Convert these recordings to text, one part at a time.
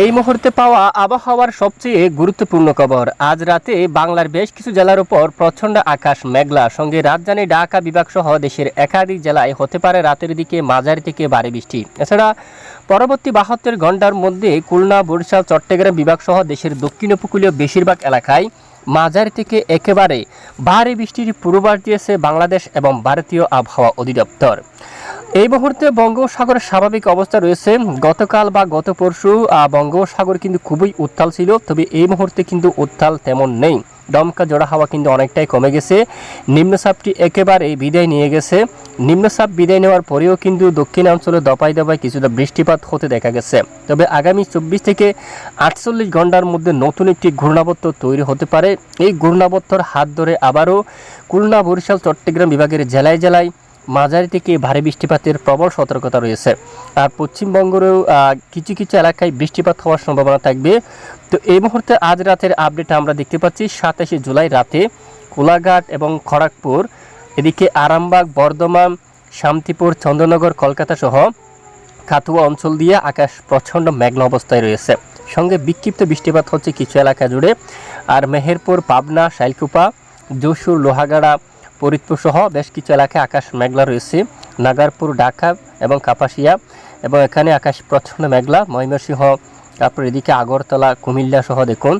এই মুহূর্তে পাওয়া আবহাওয়ার সবচেয়ে গুরুত্বপূর্ণ খবর। আজ রাতে বাংলার বেশ কিছু জেলার উপর প্রচণ্ড আকাশ মেঘলা। সঙ্গে রাজধানী ঢাকা বিভাগ সহ দেশের একাধিক জেলায় হতে পারে রাতের দিকে, মাঝারি থেকে ভারী বৃষ্টি। এছাড়া পরবর্তী বাহাত্তর ঘণ্টার মধ্যে খুলনা, বরিশাল, চট্টগ্রাম বিভাগ সহ দেশের দক্ষিণ উপকূলীয় বেশিরভাগ এলাকায় মাঝারি থেকে একেবারে ভারী বৃষ্টির পূর্বাভাস দিয়েছে বাংলাদেশ এবং ভারতীয় আবহাওয়া অধিদপ্তর। এই মুহূর্তে বঙ্গোপসাগরের স্বাভাবিক অবস্থা রয়েছে। গতকাল বা গত পরশু বঙ্গোপসাগর কিন্তু খুবই উত্তাল ছিল, তবে এই মুহূর্তে কিন্তু উত্তাল তেমন নেই। দমকা জোড়া হাওয়া কিন্তু অনেকটাই কমে গেছে। নিম্নচাপটি একেবারে বিদায় নিয়ে গেছে। নিম্নচাপ বিদায় নেওয়ার পরেও কিন্তু দক্ষিণাঞ্চলে দপাই দপায় কিছুটা বৃষ্টিপাত হতে দেখা গেছে। তবে আগামী চব্বিশ থেকে আটচল্লিশ ঘণ্টার মধ্যে নতুন একটি ঘূর্ণাবর্ত তৈরি হতে পারে। এই ঘূর্ণাবর্তর হাত ধরে আবারও খুলনা, বরিশাল, চট্টগ্রাম বিভাগের জেলায় জেলায় মাঝারি থেকে ভারী বৃষ্টিপাতের প্রবল সতর্কতা রয়েছে। আর পশ্চিমবঙ্গেরও কিছু কিছু এলাকায় বৃষ্টিপাত হওয়ার সম্ভাবনা থাকবে। তো এই মুহূর্তে আজ রাতের আপডেট আমরা দেখতে পাচ্ছি, সাতাশে জুলাই রাতে কোলাঘাট এবং খড়গপুর, এদিকে আরামবাগ, বর্ধমান, শান্তিপুর, চন্দ্রনগর, কলকাতা সহ কাতুয়া অঞ্চল দিয়ে আকাশ প্রচণ্ড মেঘনা অবস্থায় রয়েছে। সঙ্গে বিক্ষিপ্ত বৃষ্টিপাত হচ্ছে কিছু এলাকা জুড়ে। আর মেহেরপুর, পাবনা, শাইলকুপা, যশোর, লোহাগাড়া ফরিদপুর সহ বেশ কিছু এলাকায় আকাশ মেঘলা রয়েছে। নাগারপুর, ঢাকা এবং কাপাসিয়া এবং এখানে আকাশ প্রচ্ছন্ন মেঘলা। ময়মনসিংহ, তারপর এদিকে আগরতলা, কুমিল্লা সহ দেখুন।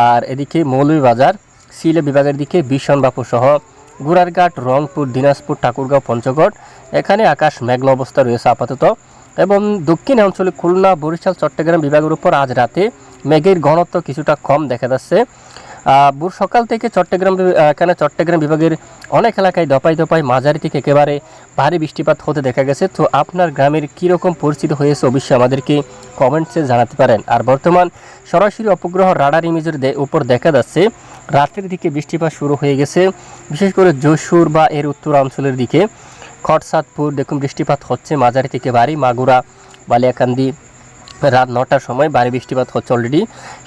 আর এদিকে মৌলভীবাজার সিলে বিভাগের দিকে বিশনবাপুর সহ। গুড়ারঘাট রংপুর, দিনাজপুর, ঠাকুরগাঁও, পঞ্চগড় এখানে আকাশ মেঘলা অবস্থা রয়েছে আপাতত। এবং দক্ষিণ অঞ্চলে খুলনা, বরিশাল, চট্টগ্রাম বিভাগের উপর আজ রাতে মেঘের ঘনত্ব কিছুটা কম দেখা যাচ্ছে। ভোর সকাল থেকে চট্টগ্রাম এখানে চট্টগ্রাম বিভাগের অনেক এলাকায় দপাই দপাই মাঝারি থেকে একেবারে ভারী বৃষ্টিপাত হতে দেখা গেছে। তো আপনার গ্রামের কীরকম পরিস্থিতি হয়েছে অবশ্যই আমাদেরকে কমেন্টসে জানাতে পারেন। আর বর্তমান সরাসরি অপগ্রহ রাডার ইমেজের উপর দেখা যাচ্ছে রাতের দিকে বৃষ্টিপাত শুরু হয়ে গেছে। বিশেষ করে যশোর বা এর উত্তরাঞ্চলের দিকে। খটসাদপুর দেখুন বৃষ্টিপাত হচ্ছে মাঝারি থেকে ভারী। মাগুরা, বালিয়াকান্দি, রাত নটার সময় ভারী বৃষ্টিপাত হচ্ছে অলরেডি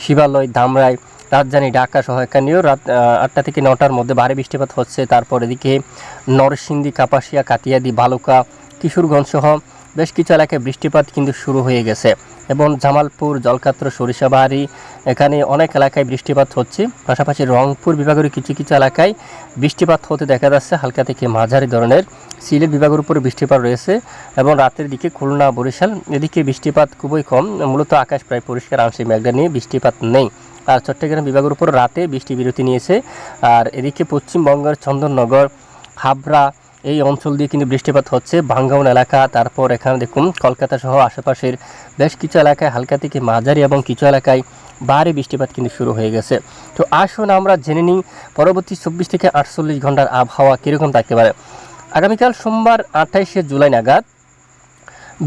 শিবালয় ধামরাই রাজধানী ঢাকা সহ এখানেও রাত আটটা থেকে নটার মধ্যে ভারী বৃষ্টিপাত হচ্ছে। তারপর এদিকে নরসিংদী, কাপাসিয়া কাতিয়াদি বালুকা, কিশোরগঞ্জ সহ বেশ কিছু এলাকায় বৃষ্টিপাত কিন্তু শুরু হয়ে গেছে। এবং জামালপুর, জলকাত্র সরিষাবাহারি এখানে অনেক এলাকায় বৃষ্টিপাত হচ্ছে। পাশাপাশি রংপুর বিভাগের কিছু কিছু এলাকায় বৃষ্টিপাত হতে দেখা যাচ্ছে। হালকা থেকে মাঝারি ধরনের সিলেট বিভাগের উপরে বৃষ্টিপাত রয়েছে এবং রাতের দিকে খুলনা, বরিশাল এদিকে বৃষ্টিপাত খুবই কম। মূলত আকাশ প্রায় পরিষ্কার, আংশিক মেঘলা নিয়ে বৃষ্টিপাত নেই। আর চট্টগ্রাম বিভাগের উপর রাতে বৃষ্টি বিরতি নিয়েছে। আর এদিকে পশ্চিমবঙ্গের চন্দননগর, হাবড়া এই অঞ্চল দিয়ে কিন্তু বৃষ্টিপাত হচ্ছে। ভাঙ্গাউন এলাকা, তারপর এখানে দেখুন কলকাতা সহ আশেপাশের বেশ কিছু এলাকায় হালকা থেকে মাঝারি এবং কিছু এলাকায় ভারী বৃষ্টিপাত কিন্তু শুরু হয়ে গেছে। তো আসুন আমরা জেনে নিই পরবর্তী চব্বিশ থেকে আটচল্লিশ ঘণ্টার আবহাওয়া কীরকম থাকতে পারে। আগামীকাল সোমবার আঠাইশে জুলাই নাগাদ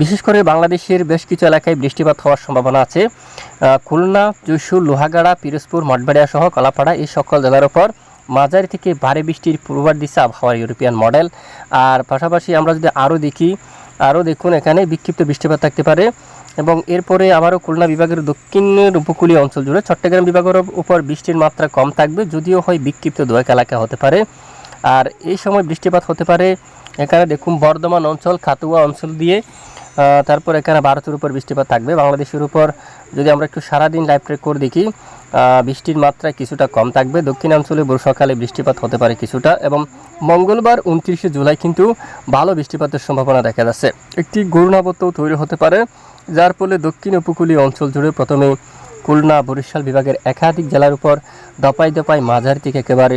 বিশেষ করে বাংলাদেশের বেশ কিছু এলাকায় বৃষ্টিপাত হওয়ার সম্ভাবনা আছে। খুলনা, যশোর, লোহাগাড়া, পিরোজপুর, মঠবাড়িয়া সহ কলাপাড়া এই সকল জেলার ওপর মাঝারি থেকে ভারী বৃষ্টির পূর্বাভাস দিচ্ছে আবহাওয়ার ইউরোপিয়ান মডেল। আর পাশাপাশি আমরা যদি আরও দেখি, আরও দেখুন এখানে বিক্ষিপ্ত বৃষ্টিপাত থাকতে পারে এবং এরপরে আবারও খুলনা বিভাগের দক্ষিণের উপকূলীয় অঞ্চল জুড়ে চট্টগ্রাম বিভাগের উপর বৃষ্টির মাত্রা কম থাকবে, যদিও হয় বিক্ষিপ্ত দু এক এলাকা হতে পারে। আর এই সময় বৃষ্টিপাত হতে পারে, এখানে দেখুন বর্ধমান অঞ্চল, খাতুয়া অঞ্চল দিয়ে তারপর এখানে ভারতের উপর বৃষ্টিপাত থাকবে। বাংলাদেশের উপর যদি আমরা একটু সারাদিন লাইভ ট্রেক করে দেখি বৃষ্টির মাত্রা কিছুটা কম থাকবে। দক্ষিণাঞ্চলে ভোর সকালে বৃষ্টিপাত হতে পারে কিছুটা এবং মঙ্গলবার উনত্রিশে জুলাই কিন্তু ভালো বৃষ্টিপাতের সম্ভাবনা দেখা যাচ্ছে। একটি ঘূর্ণাবর্তও তৈরি হতে পারে, যার ফলে দক্ষিণ উপকূলীয় অঞ্চল জুড়ে প্রথমে খুলনা, বরিশাল বিভাগের একাধিক জেলার উপর দপাই দপাই মাঝারি থেকে একেবারে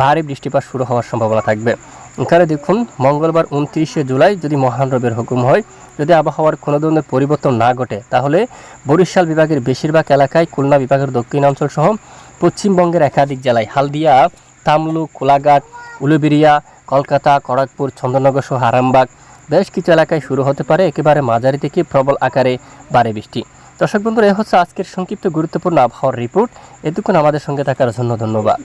ভারী বৃষ্টিপাত শুরু হওয়ার সম্ভাবনা থাকবে। এখানে দেখুন, মঙ্গলবার উনত্রিশে জুলাই যদি মহান রবের হুকুম হয়, যদি আবহাওয়ার কোনো ধরনের পরিবর্তন না ঘটে, তাহলে বরিশাল বিভাগের বেশিরভাগ এলাকায় খুলনা বিভাগের দক্ষিণাঞ্চল সহ পশ্চিমবঙ্গের একাধিক জেলায় হালদিয়া তামলুক কোলাঘাট উলুবেরিয়া কলকাতা খড়গপুর চন্দ্রনগর সহ আরামবাগ, বেশ কিছু এলাকায় শুরু হতে পারে একেবারে মাঝারি থেকে প্রবল আকারে বাড়ে বৃষ্টি। দর্শক বন্ধুরা, এ হচ্ছে আজকের সংক্ষিপ্ত গুরুত্বপূর্ণ আবহাওয়ার রিপোর্ট। এতক্ষণ আমাদের সঙ্গে থাকার জন্য ধন্যবাদ।